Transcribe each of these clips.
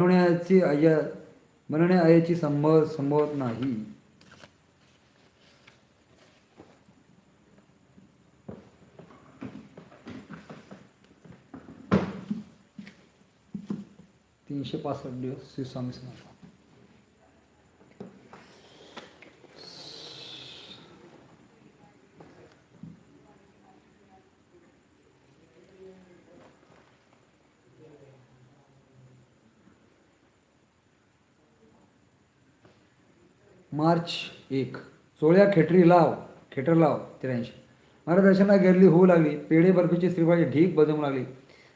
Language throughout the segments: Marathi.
म्हणण्याची आया म्हणण्या आयाची संभव संभवत नाही. तीनशे पासष्ट दिवस श्री स्वामी समर्थ. मार्च एक. चोळ्या खेटरी लाव खेटर लाव त्र्याऐंशी. मार्गदर्शनाला गेरली होऊ लागली. पेढे बर्फीची श्रीफळाची ढीक बजवू लागली.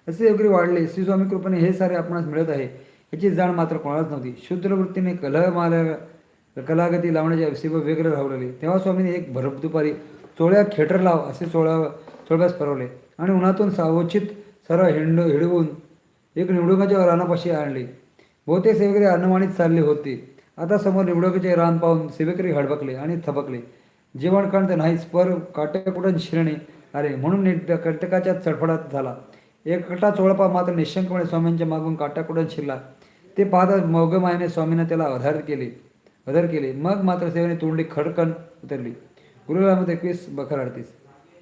असे वगैरे वाढले. श्रीस्वामी कृपेने हे सारे आपणास मिळत आहे याची जाण मात्र कोणालाच नव्हती. शुद्रवृत्तीने कलह माला कलागती लावण्याचे अवसेव वेगळे राहू लागले. तेव्हा स्वामीने एक भरप दुपारी चोळ्या खेटर लाव असे चोळ्या चोळव्यास परवले आणि उन्हातून सावचित सरळ हिंड हिडवून एक निवडुंगाच्या रानापाशी आणले. बहुतेक वगैरे अन्नवाणीत चालले होते. आता समोर निवडुकाचे रान पाहून सेवेकरी हडबकले आणि थबकले. जेवण तर नाहीच पर काटेकुटन शिरणे? अरे म्हणून कर्तकाच्या चढफडात चडफडात झाला. एकटा चोळपा मात्र निशंकपणे स्वामींच्या मागून काट्याकुडन शिरला? ते पाहता मोगमायाने स्वामींना त्याला आधार केले. अधर केले. मग मात्र सेवेने तोंडली खडकन उतरली. गुरुरामत एकवीस बखर अडतीस.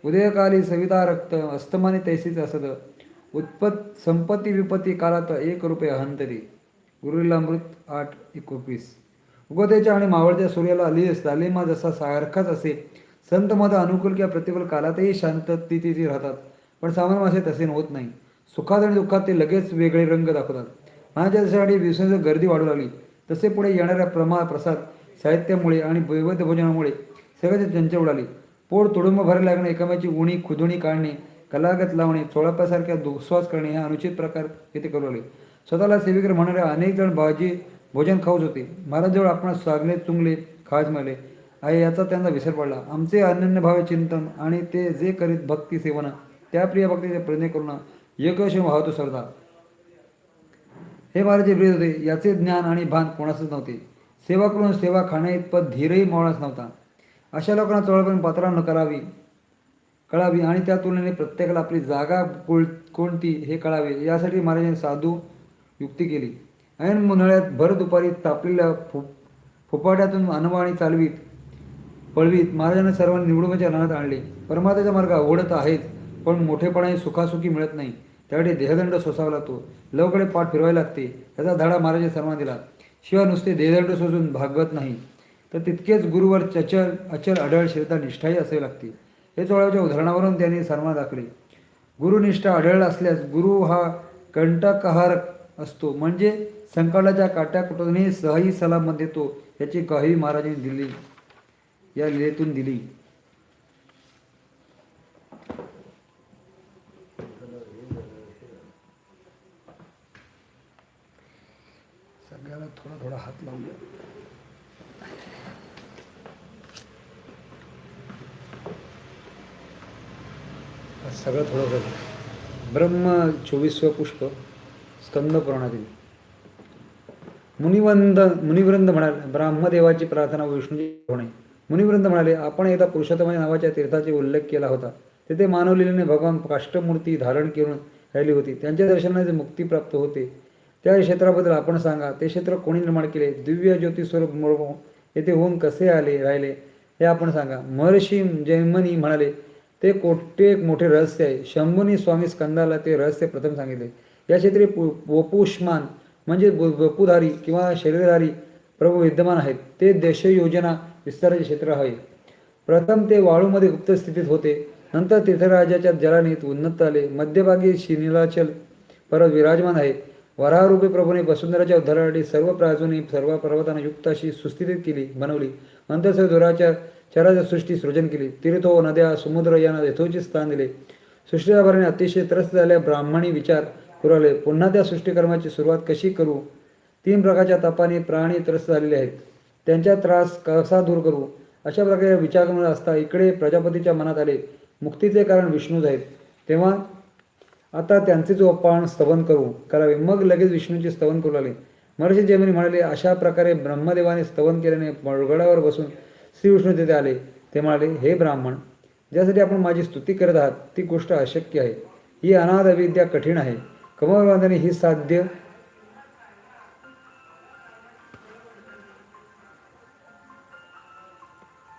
उदयकाली सविता रक्त अस्तमाने तैसीच असत उत्पत संपत्ती विपत्ती कालात एक रुपये अहंतरी. गुरुलीलामृत आठ एकोणवीस उगवत्याच्या आणि मावळत्या सूर्याला अली तालिमा जसा सारखाच असे. संत मत अनुकूल किंवा प्रतिकूल कालातही शांततेची राहतात. पण सामान्य मासे तसे होत नाही. सुखात आणि दुःखात ते लगेच वेगळे रंग दाखवतात. माझ्या जशासाठी दिवसांची गर्दी वाढू लागली. तसे पुढे येणाऱ्या प्रमा प्रसाद साहित्यामुळे आणि वैविध्य भोजनामुळे सगळ्याचे चंचल उडाली. पोट तुडुंब भरायला लागणे एकामेची उणी खुदुणी काढणे कलागत लावणे चोळाप्यासारख्या दुस्वास करणे हे अनुचित प्रकार येथे करू लागले. स्वतःला सेविकर म्हणणाऱ्या अनेक जण भाजी भोजन खाऊच होते. महाराजजवळ आपण स्वागले चुंगले खाज मिळाले आहे याचा त्यांना विसर पडला. आमचे अनन्यभावे चिंतन आणि ते जे करीत भक्ती सेवना त्या प्रिय भक्तीचे प्रयत्न करून योग्य वाहतो सरदार हे महाराजे प्रिय होते. याचे ज्ञान आणि भान कोणासच नव्हते. सेवा करून सेवा खाणे इतपत धीरही मावळाच नव्हता. अशा लोकांना चळवळून पात्रा न करावी कळावी आणि त्या तुलनेने प्रत्येकाला आपली जागा कोण कोणती हे कळावे यासाठी महाराजांनी साधू युक्ती केली. ऐन उन्हाळ्यात भर दुपारी तापलेल्या फु फुपाट्यातून अनवाणी चालवीत पळवीत महाराजांना सर्वांनी निवडणुकीच्या रणात आणले. परमात्याचा मार्ग आवडत आहेच पण मोठेपणाने सुखासुखी मिळत नाही. त्यासाठी देहदंड सोसावा लागतो. लवकडे पाठ फिरवायला लागते. त्याचा धडा महाराजांनी सर्वांना दिला. शिवाय नुसते देहदंड सोसून भागवत नाही. तर तितकेच गुरुवर चचल अचल अढळ शिरता निष्ठाही असावी लागते. हे चोळाच्या उदाहरणावरून त्यांनी सर्वांना दाखले गुरुनिष्ठा आढळला असल्यास गुरु हा कंटकहारक असतो. म्हणजे संकटाच्या काट्या कुटुंबने सही सलाम देतो याची काही महाराजांनी दिली. या लिलेतून दिली. सगळ्याला थोडा थोडा हात लावूया सगळं थोडं थोडं. ब्रह्म चोवीसवं पुष्प स्कंद पुराणातील मुनिवंद मुनिवृंद म्हणाले ब्राह्मदेवाची प्रार्थना विष्णूची होणे. मुनिवृंद म्हणाले आपण एकदा पुरुषोत्तम नावाच्या तीर्थाचा उल्लेख केला होता. तेथे मानवलीलेने भगवान काष्टमूर्ती धारण करून राहिली होती. त्यांच्या दर्शनाने मुक्ती प्राप्त होते. त्या क्षेत्राबद्दल आपण सांगा. ते क्षेत्र कोणी निर्माण केले? दिव्य ज्योतिस्वरूप येथे होऊन कसे आले राहिले? हे आपण सांगा. महर्षी जैमनी म्हणाले ते कोटे एक मोठे रहस्य आहे. शंभूनी स्वामी स्कंदाला ते रहस्य प्रथम सांगितले. या क्षेत्री पु वपुष्मान म्हणजे ब- किंवा शरीरधारी प्रभू विद्यमान आहेत. ते देशयोजना विस्ताराचे क्षेत्र आहे. प्रथम ते वाळूमध्ये गुप्त स्थितीत होते. नंतर तीर्थराजाच्या जलानीत उन्नत आले. मध्यभागी शिनीलाचल पर्वत विराजमान आहे. वराहरूपी प्रभूने वसुंधराच्या उद्धारासाठी सर्व प्राजूने सर्व पर्वतांना युक्त अशी सुस्थितीत केली बनवली. नंतर धुराच्या दुराच्या चराच्या सृष्टी सृजन केली. तीर्थो नद्या समुद्र यांना यथोचित स्थान दिले. सृष्टीच्या अतिशय त्रस्त झाल्या. ब्राह्मणी विचार करू लागले पुन्हा त्या सृष्टीकर्माची सुरुवात कशी करू? तीन प्रकारच्या तपाने प्राणी त्रस्त झालेले आहेत. त्यांचा त्रास कसा दूर करू? अशा प्रकारे विचार असता इकडे प्रजापतीच्या मनात आले मुक्तीचे कारण विष्णूच आहेत. तेव्हा आता त्यांचे जो आपण स्तवन करू करावे. मग लगेच विष्णूचे स्तवन करू लागले. महर्षी जैमिनी म्हणाले अशा प्रकारे ब्रह्मदेवाने स्तवन केल्याने मळगडावर बसून श्री विष्णू तेथे आले. ते म्हणाले हे ब्राह्मण ज्यासाठी आपण माझी स्तुती करत आहात ती गोष्ट अशक्य आहे. ही अनाथ अविद्या कठीण आहे. कमलबांधाने ही साध्य